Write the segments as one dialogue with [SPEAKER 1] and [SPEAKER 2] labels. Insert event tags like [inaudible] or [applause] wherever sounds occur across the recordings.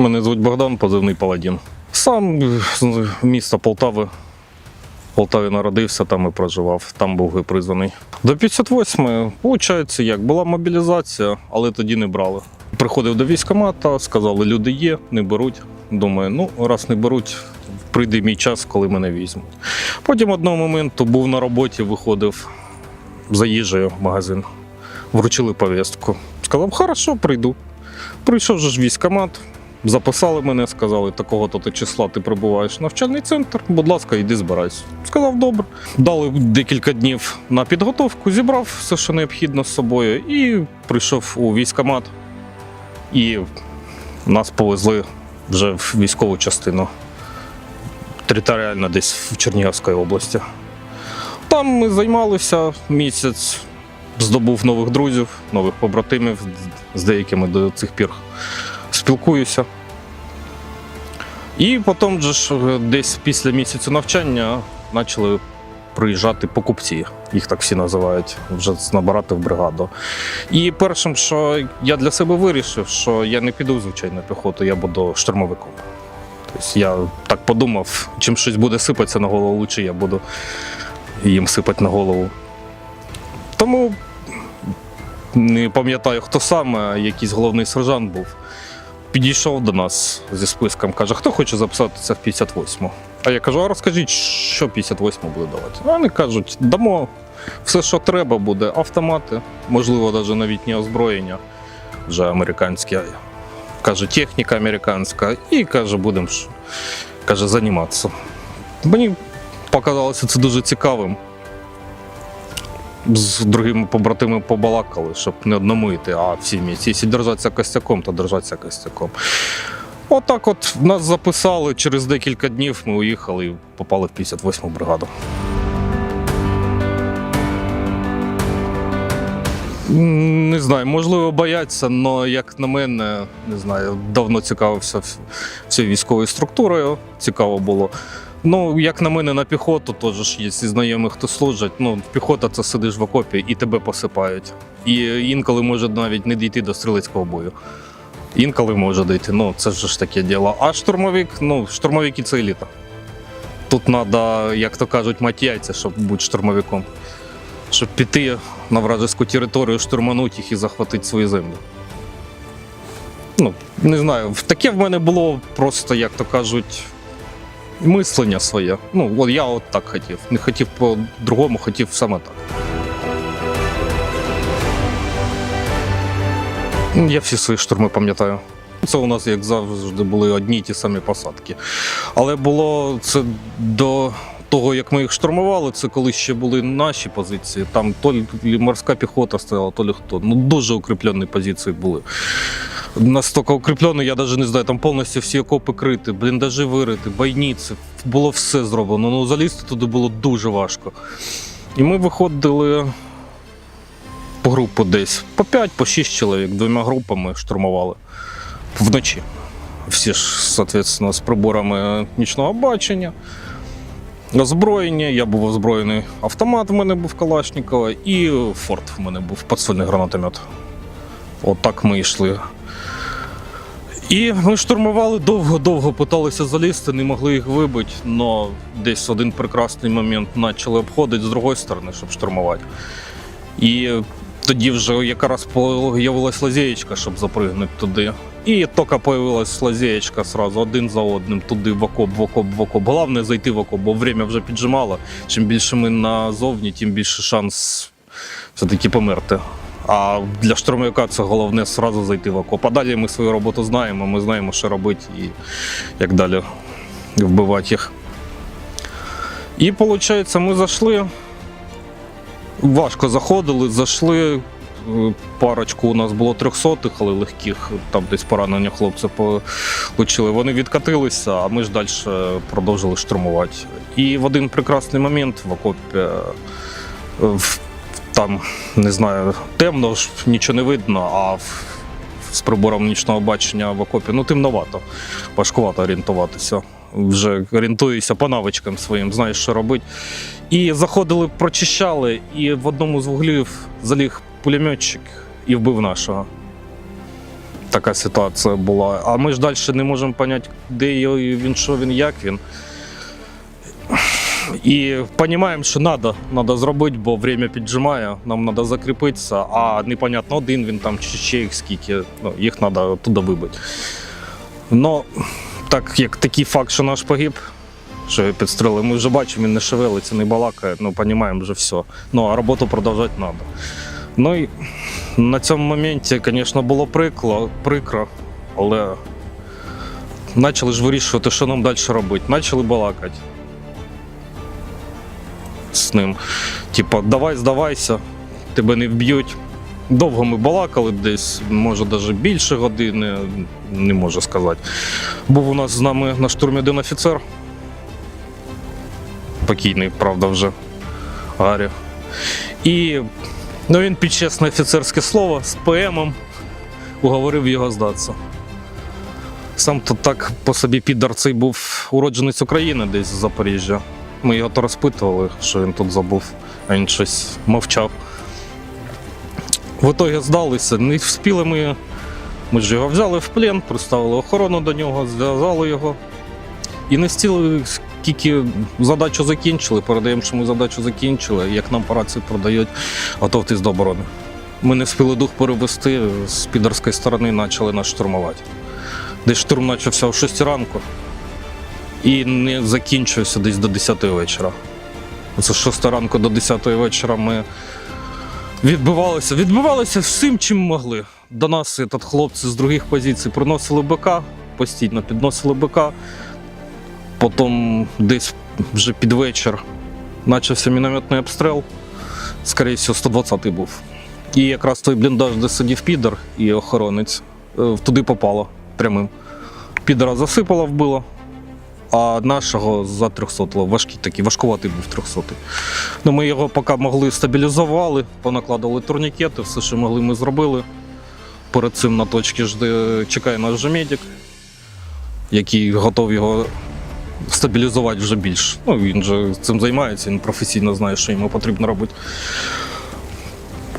[SPEAKER 1] Мене звуть Богдан, позивний Паладін. Сам з міста Полтави. В Полтаві народився, там і проживав, там був і призваний. До 58-ї, виходить, як була мобілізація, але тоді не брали. Приходив до військкомата, сказали, люди є, не беруть. Думаю, ну раз не беруть, прийде мій час, коли мене візьмуть. Потім одного моменту був на роботі, виходив за їжею в магазин. Вручили повістку. Сказав, хорошо, прийду. Прийшов же ж військкомат, записали мене, сказали, такого-то ти числа ти прибуваєш в навчальний центр, будь ласка, йди збирайся. Сказав, добре. Дали декілька днів на підготовку, зібрав все, що необхідно з собою, і прийшов у військкомат. І нас повезли вже в військову частину. Територіально десь в Чернігівській області. Там ми займалися місяць, здобув нових друзів, нових побратимів, з деякими до цих пір спілкуюся. І потім же ж е, десь після місяцю навчання почали приїжджати покупці, їх так всі називають, вже набирати в бригаду. І першим, що я для себе вирішив, що я не піду в звичайну піхоту, я буду штурмовиком. Тобто я так подумав, чим щось буде сипатися на голову, лучше я буду їм сипати на голову. Тому не пам'ятаю, хто саме, якийсь головний сержант був. Підійшов до нас зі списком, каже, хто хоче записатися в 58-му. А я кажу, а розкажіть, що 58 буде давати. Вони кажуть, дамо все, що треба буде, автомати, можливо, навіть новітнє озброєння, вже американське. Каже, техніка американська, і каже, будемо каже, займатися. Мені показалося це дуже цікавим з другими побратимами побалакали, щоб не одному йти, а всі вместе. Якщо держатися костяком, то держатися костяком. Отак от нас записали, через декілька днів ми уїхали і попали в 58-му бригаду. Не знаю, можливо, бояться, але як на мене, не знаю, давно цікавився в- цією військовою структурою, цікаво було. Ну, як на мене, на піхоту теж є зі знайомих, хто служать. Ну, піхота це сидиш в окопі і тебе посипають. І інколи може навіть не дійти до стрілецького бою. Інколи може дійти, ну це ж таке діло. А штурмовик, ну, штурмовики це еліта. Тут треба, як то кажуть, мати яйця, щоб бути штурмовиком. Щоб піти на вражеську територію, штурманути їх і захватити свої землі. Ну, не знаю, таке в мене було просто, як то кажуть, мислення своє. Ну, от я от так хотів. Не хотів по-другому, хотів саме так. Я всі свої штурми пам'ятаю. Це у нас, як завжди, були одні й ті самі посадки. Але було це до того, як ми їх штурмували, це коли ще були наші позиції. Там то лі морська піхота стояла, то лі хто. Ну, дуже укріплені позиції були. Настільки укріплені, я навіть не знаю, там повністю всі окопи криті, бліндажі вириті, бойниці. Було все зроблено. Ну, залізти туди було дуже важко. І ми виходили по групу десь по 5, по 6 чоловік, двома групами штурмували вночі. Всі ж, соответственно, з приборами нічного бачення, озброєння. Я був озброєний автомат, в мене був Калашникова, і форт в мене був подсольний гранатомет. Отак ми йшли. І ми штурмували довго-довго, питалися залізти, не могли їх вибити, але десь один прекрасний момент почали обходити з другої сторони, щоб штурмувати. І тоді вже якраз з'явилась лазєєчка, щоб запригнути туди. І тільки з'явилась лазєєчка сразу, один за одним, туди в окоп, в окоп, в окоп. Головне зайти в окоп, бо время вже піджимало. Чим більше ми назовні, тим більше шанс все-таки померти. А для штурмовика це головне сразу зайти в окоп. А далі ми свою роботу знаємо, ми знаємо, що робити і як далі вбивати їх. І виходить, ми зайшли. Важко заходили, зайшли. е, Парочку у нас було трьохсотих, але легких, там десь поранення хлопці получили. Вони відкатилися, а ми ж далі продовжили штурмувати. І в один прекрасний момент в окопі е, там, не знаю, темно, нічого не видно, а з прибором нічного бачення в окопі ну темновато, важкувато орієнтуватися. Вже орієнтуюся по навичкам своїм, знаєш, що робити. І заходили, прочищали, і в одному з вуглів заліг пулеметчик і вбив нашого. Така ситуація була. А ми ж далі не можемо зрозуміти, де він, що він, як він. І розуміємо, що треба, треба зробити, бо время піджимає, нам треба закріпитися, а непонятно, один він там чи ще їх скільки, ну, їх треба туди вибити. Ну, так як такий факт, що наш погиб, що його підстрелили, ми вже бачимо, він не шевелиться, не балакає, ну розуміємо вже все. Ну, а роботу продовжувати треба. Ну і на цьому моменті, звісно, було прикро, прикро, але почали ж вирішувати, що нам далі робити. Почали балакати з ним. Типа, давай, здавайся, тебе не вб'ють. Довго ми балакали десь, може навіть більше години, не можу сказати. Був у нас з нами на штурмі один офіцер. Покійний, правда, вже Гарі. І ну, він під чесне офіцерське слово з ПМом уговорив його здатися. Сам то так по собі підар цей був уродженець України десь з Запоріжжя. Ми його то розпитували, що він тут забув, а він щось мовчав. В ітогі здалися, не вспіли ми. Ми ж його взяли в плен, приставили охорону до нього, зв'язали його. І не стіли, скільки задачу закінчили, передаємо, що ми задачу закінчили, як нам по рації продають, готовтесь до оборони. Ми не встигли дух перевести, з підерської сторони почали нас штурмувати. Десь штурм почався о 6 ранку і не закінчився десь до 10 вечора. Це з 6 ранку до 10 вечора ми відбивалися. Відбивалися всім, чим могли. До нас этот, хлопці з других позицій приносили БК, постійно підносили БК. Потім десь вже під вечір почався мінометний обстріл. Скоріше всього, 120-й був. І якраз той бліндаж, де сидів підер і охоронець, е, туди попало прямим. Підера засипало, вбило, а нашого за 300 важкий такий, важкуватий був 300 Ну, Ми його поки могли стабілізували, понакладали турнікети, все, що могли, ми зробили. Перед цим на точці чекає наш же медик, який готов його стабілізувати вже більш. Ну, він же цим займається, він професійно знає, що йому потрібно робити.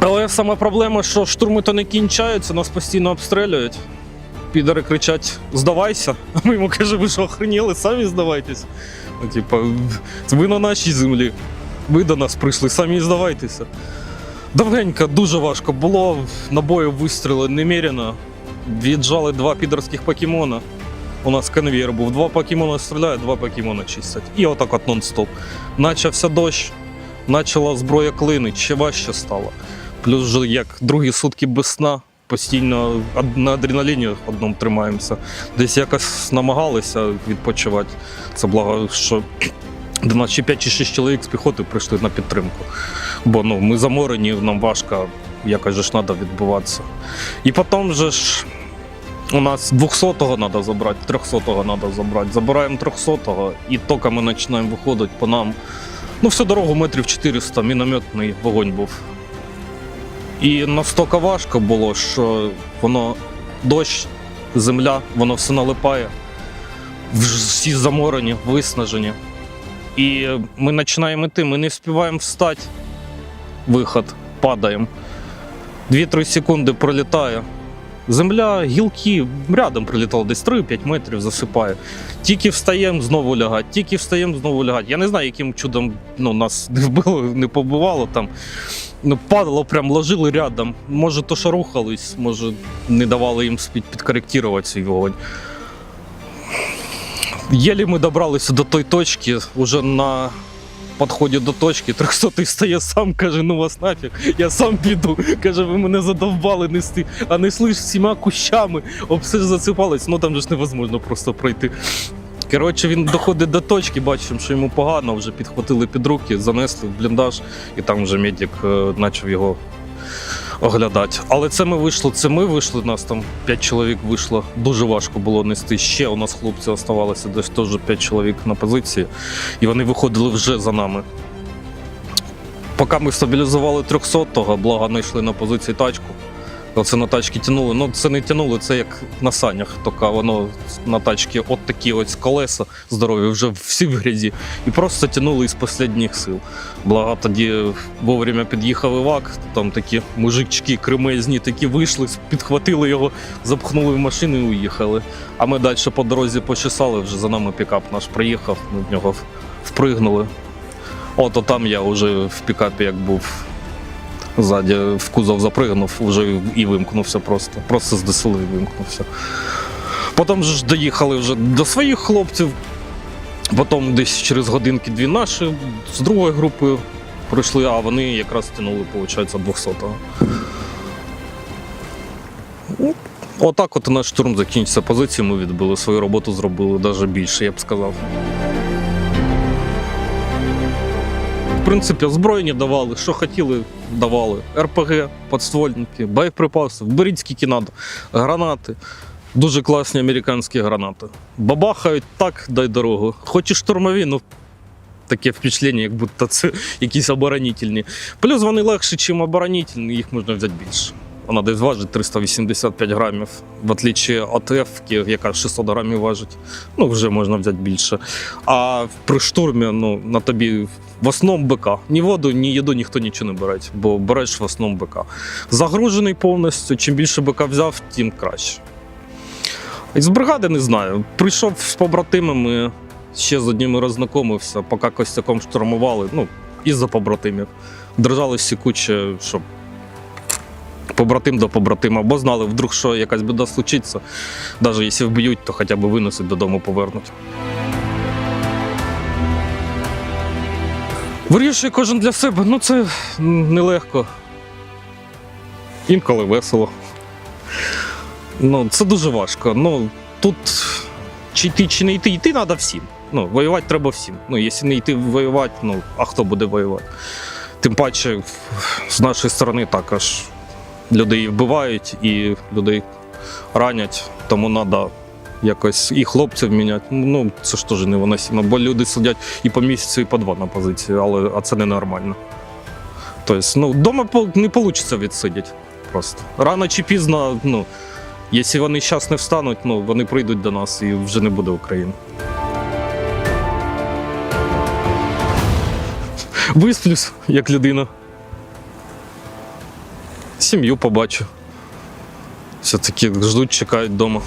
[SPEAKER 1] Але сама проблема, що штурми то не кінчаються, нас постійно обстрілюють. Підери кричать здавайся. А [laughs] ми йому кажемо, що охреніли, самі здавайтесь. Ну, типа, ви на нашій землі. Ви до нас прийшли, самі здавайтеся. Давненько, дуже важко було. Набоїв вистріли немерено. Віджали два підерських покемона. У нас конвейер був. Два покемона стріляють, два покемона чистять. І отак от нон-стоп. Начався дощ, почала зброя клинить, ще важче стало. Плюс же як другі сутки без сна, постійно на адреналіні одному тримаємося. Десь якось намагалися відпочивати. Це благо, що [clears throat] до нас ще 5 чи 6 чоловік з піхоти прийшли на підтримку. Бо ну, ми заморені, нам важко, якось ж треба відбуватися. І потім же ж у нас 200-го треба забрати, 300-го треба забрати. Забираємо 300-го і тільки ми починаємо виходити по нам. Ну, всю дорогу метрів 400 мінометний вогонь був. І настільки важко було, що воно дощ, земля, воно все налипає. Всі заморені, виснажені. І ми починаємо йти, ми не встигаємо встати. Виход, падаємо. 2-3 секунди пролітає. Земля, гілки рядом прилітало, десь 3-5 метрів засипає. Тільки встаємо, знову лягать, тільки встаємо, знову лягать. Я не знаю, яким чудом ну, нас [laughs] не вбило, не побивало там. Ну, падало, прям ложили рядом. Може, то що рухались, може, не давали їм підкоректувати свій вогонь. Єлі ми добралися до той точки, уже на підході до точки, 300 стає сам, каже, ну вас нафіг, я сам піду. Каже, ви мене задовбали нести, а несли ж всіма кущами, все ж засипалось, ну там же ж невозможно просто пройти. Коротше, він доходить до точки, бачимо, що йому погано, вже підхватили під руки, занесли в бліндаж, і там вже медик е, почав його оглядати. Але це ми вийшли, це ми вийшли, нас там 5 чоловік вийшло. Дуже важко було нести. Ще у нас хлопці оставалися десь теж 5 чоловік на позиції, і вони виходили вже за нами. Поки ми стабілізували 300-го, благо знайшли на позиції тачку. Оце на тачки тянули. Ну це не тянули, це як на санях. Тільки воно на тачки от такі ось колеса здорові, вже всі в грязі. І просто тянули із останніх сил. Благо тоді вовремя під'їхав івак, там такі мужички кремезні такі вийшли, підхватили його, запхнули в машину і уїхали. А ми далі по дорозі почесали, вже за нами пікап наш приїхав, ми в нього впригнули. От там я вже в пікапі як був ззаді в кузов запригнув вже і вимкнувся просто. Просто з ДСЛ і вимкнувся. Потім ж доїхали вже до своїх хлопців. Потім десь через годинки-дві наші з другою групою прийшли, а вони якраз тянули, виходить, 200-го. Ну, Отак от наш штурм закінчився. Позицію ми відбили, свою роботу зробили, навіть більше, я б сказав. Принципі, озброєння давали, що хотіли, давали. РПГ, подствольники, боєприпаси, беріть скільки треба, гранати. Дуже класні американські гранати. Бабахають так, дай дорогу. Хоч і штурмові, ну таке впечатлення, як будто це [laughs] якісь оборонительні. Плюс вони легші, ніж оборонительні, їх можна взяти більше. Вона десь важить 385 грамів, в отличие від F, яка 600 грамів важить. Ну, вже можна взяти більше. А при штурмі ну, на тобі в основному БК. Ні воду, ні їду ніхто нічого не бере, бо береш в основному БК. Загружений повністю, чим більше БК взяв, тим краще. Із бригади не знаю. Прийшов з побратимами, ще з одним роззнакомився, поки костяком штурмували, ну, із-за побратимів. Держали сікуче, щоб побратим до побратима, бо знали, вдруг що якась біда случиться. Навіть якщо вб'ють, то хоча б винесуть додому повернуть. Вирішує кожен для себе, ну це нелегко. Інколи весело. Ну, це дуже важко. Ну, тут чи йти, чи не йти, йти треба всім. Ну, воювати треба всім. Ну, якщо не йти воювати, ну, а хто буде воювати? Тим паче, з нашої сторони також людей вбивають і людей ранять, тому треба якось і хлопців міняти. Ну, це ж теж невиносимо, бо люди сидять і по місяцю, і по два на позиції, але а це ненормально. Тобто, ну, вдома не вийде відсидіти просто. Рано чи пізно, ну, якщо вони зараз не встануть, ну, вони прийдуть до нас і вже не буде України. Висплюсь, як людина. Сім'ю побачу. Все-таки ждуть, чекають вдома.